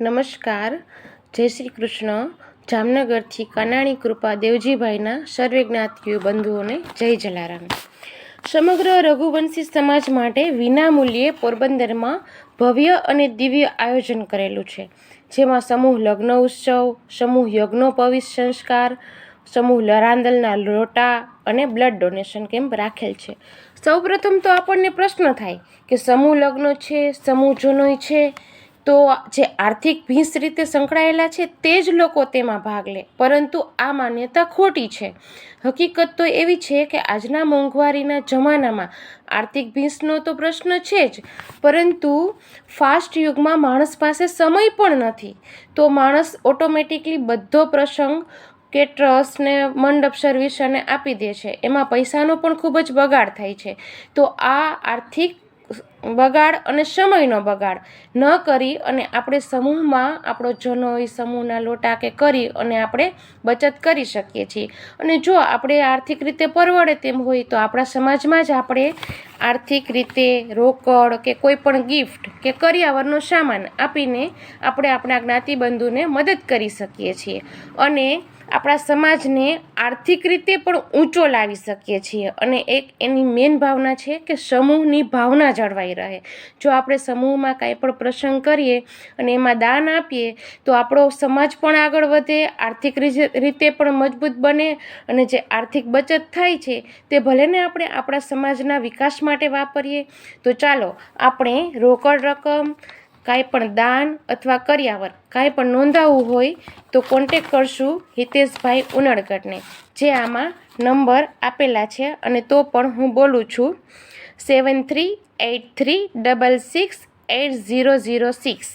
નમસ્કાર. જય શ્રી કૃષ્ણ. જામનગરથી કનાણી કૃપા દેવજીભાઈના સર્વજ્ઞાતિઓ બંધુઓને જય જલારામ. સમગ્ર રઘુવંશી સમાજ માટે વિનામૂલ્યે પોરબંદરમાં ભવ્ય અને દિવ્ય આયોજન કરેલું છે. જેમાં સમૂહ લગ્ન ઉત્સવ, સમૂહ યજ્ઞોપવિત સંસ્કાર, સમૂહ લરાંદલના લોટા અને બ્લડ ડોનેશન કેમ્પ રાખેલ છે. સૌપ્રથમ તો આપણને પ્રશ્ન થાય કે સમૂહ લગ્ન છે, સમૂહ જનોઈ છે તો જે આર્થિક ભીંસ રીતે સંકળાયેલા છે, તે જ લોકો તેમાં ભાગ લે. પરંતુ આ માન્યતા ખોટી છે. હકીકત તો એવી છે કે આજના મોંઘવારીના જમાનામાં આર્થિક ભીંસનો તો પ્રશ્ન છે જ. પરંતુ ફાસ્ટ યુગમાં માણસ પાસે સમય પણ નથી. તો માણસ ઓટોમેટિકલી બધો પ્રસંગ કે ટ્રસ્ટને મંડપ સર્વિસ અને આપી દે છે. એમાં પૈસાનો પણ ખૂબ જ બગાડ થાય છે. તો આ આર્થિક બગાડ અને સમયનો બગાડ ન કરી અને આપણે સમૂહમાં આપણો જનોઈ સમૂહના લોટા કે કરી અને આપણે બચત કરી શકીએ છીએ. અને જો આપણે આર્થિક રીતે પરવડે તેમ હોય તો આપણા સમાજમાં જ આપણે આર્થિક રીતે, રોકડ કે કોઈ પણ ગિફ્ટ કે કરિયાવરનો સામાન આપીને આપણે આપણા જ્ઞાતિબંધુને મદદ કરી શકીએ છીએ અને આપણા સમાજને આર્થિક રીતે પણ ઊંચો લાવી શકીએ છીએ. અને એક એની મેન ભાવના છે કે સમૂહની ભાવના જળવાઈ રહે. જો આપણે સમૂહમાં કાંઈ પણ પ્રસંગ કરીએ અને એમાં દાન આપીએ, તો આપણો સમાજ પણ આગળ વધે, આર્થિક રીતે પણ મજબૂત બને અને જે આર્થિક બચત થાય છે, તે ભલેને આપણે આપણા સમાજના વિકાસ માટે વાપરીએ, તો ચાલો આપણે રોકડ રકમ, કાંઈ પણ દાન અથવા કર્યાવર કાંઈ પણ નોંધાવવું હોય, તો કોન્ટેક કરશું હિતેશભાઈ ઉનડકટને જે આમાં નંબર આપેલા છે અને તો પણ હું બોલું છું. Seven three eight three double six eight zero zero six.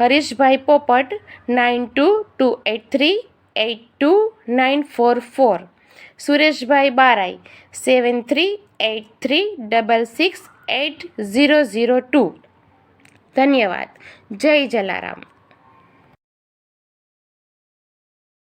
Harishbhai Popat nine two two eight three eight two nine four four. Sureshbhai Barai, seven three eight three double six eight zero zero two. ધન્યવાદ. જય જલારામ.